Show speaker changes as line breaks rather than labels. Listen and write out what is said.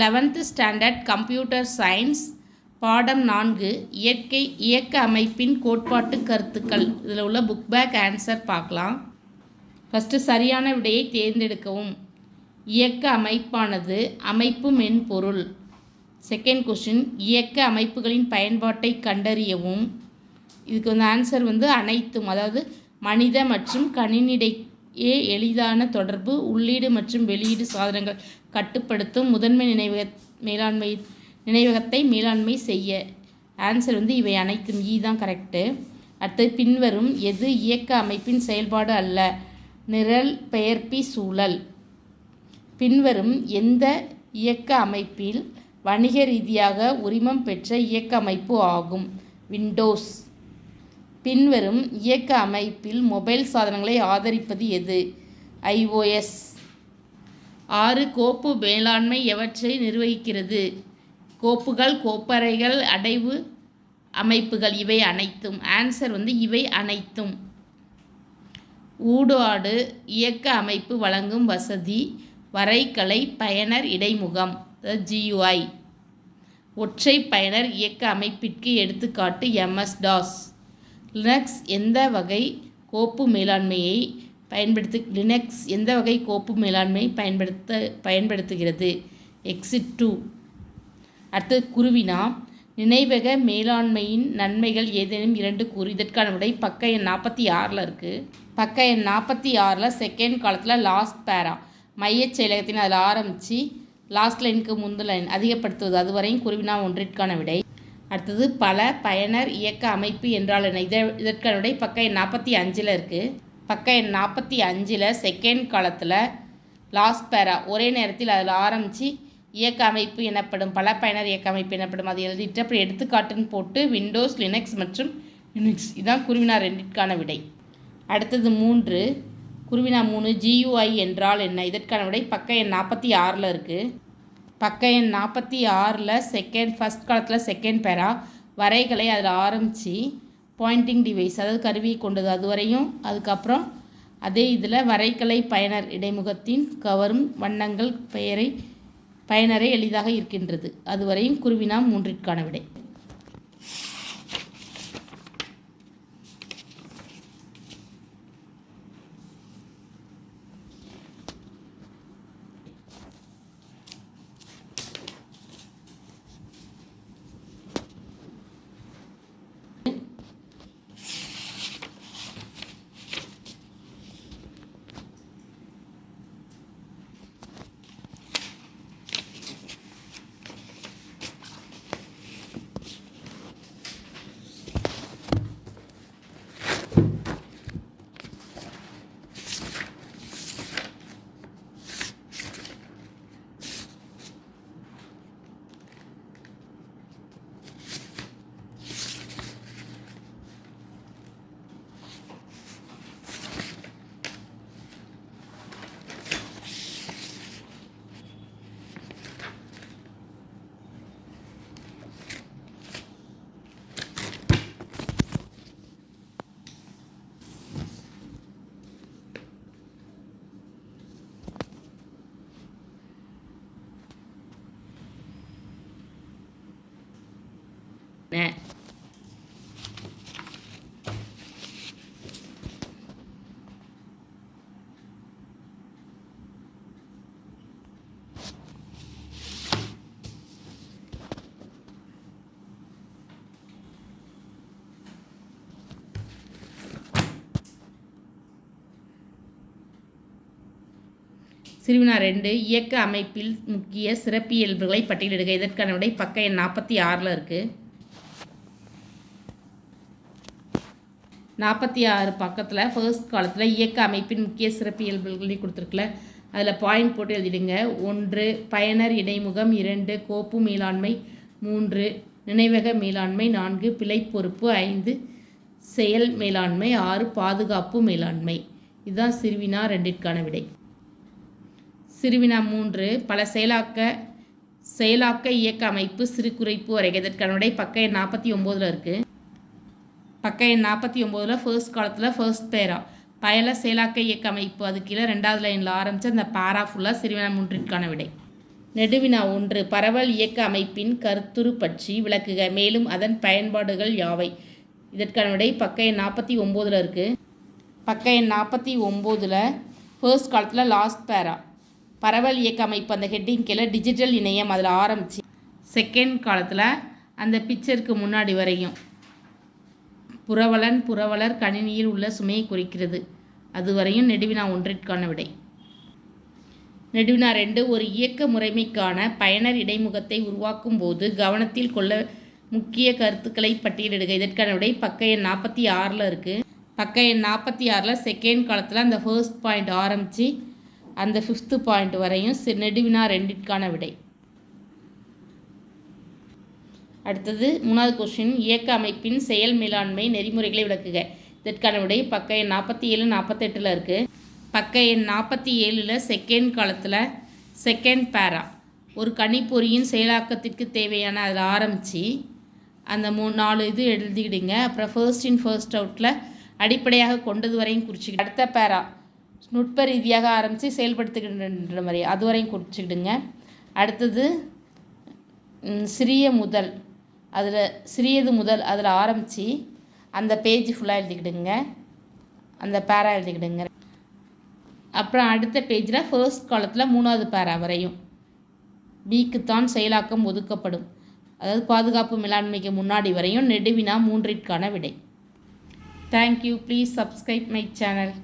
Eleventh standard computer science பாடம் நான்கு இயற்கை இயக்க அமைப்பின் கோட்பாட்டு கருத்துக்கள். இதில் உள்ள புக் பேக் ஆன்சர் பார்க்கலாம். ஃபஸ்ட்டு சரியான விடையை தேர்ந்தெடுக்கவும். இயக்க அமைப்பானது அமைப்பு மென்பொருள். செகண்ட் கொஷின் இயக்க அமைப்புகளின் பயன்பாட்டை கண்டறியவும். இதுக்கு வந்து ஆன்சர் வந்து அனைத்தும் அதாவது மனித மற்றும் கணினிடை ஏ எளிதான தொடர்பு உள்ளீடு மற்றும் வெளியீடு சாதனங்கள் கட்டுப்படுத்தும் முதன்மை நினைவக மேலாண்மை நினைவகத்தை மேலாண்மை செய்ய. ஆன்சர் வந்து இவை அனைத்தும் ஈ தான் கரெக்டு அடுத்தது பின்வரும் எது இயக்க அமைப்பின் செயல்பாடு அல்ல. நிரல் பெயர்ப்பி சூழல். பின்வரும் எந்த இயக்க அமைப்பில் வணிக ரீதியாக உரிமம் பெற்ற இயக்க அமைப்பு ஆகும். விண்டோஸ் பின்வரும் இயக்க அமைப்பில் மொபைல் சாதனங்களை ஆதரிப்பது எது? ஐஓஎஸ். ஆறு கோப்பு மேலாண்மை எவற்றை நிர்வகிக்கிறது? கோப்புகள் கோப்பறைகள் அடைவு அமைப்புகள் இவை அனைத்தும். ஆன்சர் வந்து இவை அனைத்தும். ஊடாடு இயக்க அமைப்பு வழங்கும் வசதி வரைகலை பயனர் இடைமுகம் ஜியூஐ ஒற்றை பயனர் இயக்க அமைப்பிற்கு எடுத்துக்காட்டு எம்எஸ் டாஸ் லினக்ஸ் எந்த வகை கோப்பு மேலாண்மையை பயன்படுத்து லினக்ஸ் எந்த வகை கோப்பு மேலாண்மை பயன்படுத்த பயன்படுத்துகிறது? எக்ஸிட் டூ அடுத்தது குருவினா நினைவக மேலாண்மையின் நன்மைகள் ஏதேனும் இரண்டு கூறு. இதற்கான விடை பக்க எண் நாற்பத்தி ஆறில் இருக்குது பக்க எண் நாற்பத்தி ஆறில் செகண்ட் காலத்தில் லாஸ்ட் பேரா மையச் செயலகத்தின் அதில் ஆரம்பித்து லாஸ்ட் லைனுக்கு முந்து லைன் அதிகப்படுத்துவது. அதுவரையும் குருவினா ஒன்றிற்கான விடை அடுத்தது பல பயனர் இயக்க அமைப்பு என்றால் என்ன? இதை இதற்கான விடை பக்க எண் நாற்பத்தி அஞ்சில் இருக்குது பக்க எண் நாற்பத்தி அஞ்சில் செகண்ட் காலத்தில் லாஸ்ட் பேரா ஒரே நேரத்தில் அதில் ஆரம்பித்து இயக்க அமைப்பு எனப்படும் பல பயனர் இயக்க அமைப்பு எனப்படும் அதை எழுதிட்டு அப்படி எடுத்துக்காட்டுன்னு போட்டு விண்டோஸ் லினக்ஸ் மற்றும் யூனிக்ஸ் இதான் குருவினா ரெண்டிற்கான விடை. அடுத்தது மூன்று. குருவினா மூணு ஜியூஐ என்றால் என்ன? இதற்கான விடை பக்க எண் நாற்பத்தி ஆறில் இருக்குது பக்க எண் நாற்பத்தி ஆறில் செகண்ட் ஃபஸ்ட் காலத்தில் செகண்ட் பேரா? வரைகளை அதில் ஆரம்பித்து பாயிண்டிங் டிவைஸ் அதாவது கருவியை கொண்டது அதுவரையும். அதுக்கப்புறம் அதே இதில் வரைகலை பயனர் இடைமுகத்தின் கவரும் வண்ணங்கள் பெயரை பயனரை எளிதாக இருக்கின்றது. அதுவரையும் குருவினா மூன்றிற்கான விடை. சிறுவினா ரெண்டு இயக்க அமைப்பில் முக்கிய சிறப்பியல்புகளை பட்டியலிடுக. இதற்கான விடை பக்க எண் நாற்பத்தி ஆறில் இருக்குது நாற்பத்தி ஆறு பக்கத்தில் ஃபர்ஸ்ட் காலத்தில் இயக்க அமைப்பின் முக்கிய சிறப்பியல்புகளை கொடுத்துருக்குல. அதில் பாயிண்ட் போட்டு எழுதிடுங்க. ஒன்று பயனர் இடைமுகம். இரண்டு கோப்பு மேலாண்மை. மூன்று நினைவக மேலாண்மை. நான்கு பிழை பொறுப்பு ஐந்து செயல் மேலாண்மை. ஆறு பாதுகாப்பு மேலாண்மை. இதுதான் சிறுவினா ரெண்டிற்கான விடை. சிறுவினா மூன்று பல செயலாக்க செயலாக்க இயக்க அமைப்பு சிறு குறைப்பு வரை இதற்கான விடை பக்க நாற்பத்தி ஒம்போதில் இருக்குது பக்க எண் நாற்பத்தி ஒம்போதில் ஃபர்ஸ்ட் காலத்தில் ஃபர்ஸ்ட் பேரா பயல செயலாக்க இயக்க அமைப்பு அது கீழே ரெண்டாவது லைனில் ஆரம்பித்து அந்த பாரா ஃபுல்லாக சிறுவினா மூன்றிற்கான விடை. நெடுவினா ஒன்று பரவல் இயக்க அமைப்பின் கருத்துரு பற்றி விளக்குக மேலும் அதன் பயன்பாடுகள் யாவை? இதற்கான விடை பக்க எண் நாற்பத்தி ஒம்போதில் இருக்குது பக்க எண் நாற்பத்தி ஒம்போதில் ஃபர்ஸ்ட் காலத்தில் லாஸ்ட் பேரா பரவல் இயக்க அமைப்பு அந்த ஹெட்டிங் கீழே டிஜிட்டல் இணையம் அதில் ஆரம்பித்து செகண்ட் காலத்தில் அந்த பிக்சருக்கு முன்னாடி வரையும். புரவலன் புரவலர் கணினியில் உள்ள சுமையை குறிக்கிறது. அதுவரையும் நெடுவினா ஒன்றிற்கான விடை. நெடுவினா ரெண்டு ஒரு இயக்க முறைமைக்கான பயனர் இடைமுகத்தை உருவாக்கும் போது கவனத்தில் கொள்ள முக்கிய கருத்துக்களை பட்டியலிடுக. இதற்கான விடை பக்க எண் நாற்பத்தி ஆறில் இருக்குது பக்க எண் நாற்பத்தி ஆறில் செகண்ட் காலத்தில் அந்த ஃபர்ஸ்ட் பாயிண்ட் ஆரம்பித்து அந்த ஃபிஃப்த்து பாயிண்ட் வரையும் நெடுவினா ரெண்டிற்கான விடை. அடுத்தது மூணாவது கொஸ்டின் இயக்க அமைப்பின் செயல் மேலாண்மை நெறிமுறைகளை விளக்குக. இதற்கான விடை பக்க எண் நாற்பத்தி ஏழு நாற்பத்தெட்டில் இருக்குது பக்க எண் நாற்பத்தி ஏழில் செகண்ட் காலத்தில் செகண்ட் பேரா ஒரு கணிப்பொறியின் செயலாக்கத்திற்கு தேவையான அதில் ஆரம்பித்து அந்த மூ நாலு இது எழுதிக்கிடுங்க. அப்புறம் ஃபர்ஸ்ட் இன் ஃபர்ஸ்ட் அவுட்டில் அடிப்படையாக கொண்டது வரையும் குறிச்சிக்கிட்டு அடுத்த பேரா நுட்ப ரீதியாக ஆரம்பித்து செயல்படுத்துகின்ற மாதிரி அது வரையும் குறிச்சிக்கிடுங்க. அடுத்தது சிறிய முதல். அதில் சிறியது முதல் அதில் ஆரம்பித்து அந்த பேஜ் ஃபுல்லாக எழுதிக்கிடுங்க. அந்த பேரா எழுதிக்கிடுங்க. அப்புறம் அடுத்த பேஜில் ஃபர்ஸ்ட் காலத்தில் மூணாவது பேரா வரையும். பிக்குத்தான் செயலாக்கம் ஒதுக்கப்படும். அதாவது பாதுகாப்பு மேலாண்மைக்கு முன்னாடி வரையும் நெடுவினா மூன்றிற்கான விடை. Thank you please subscribe my channel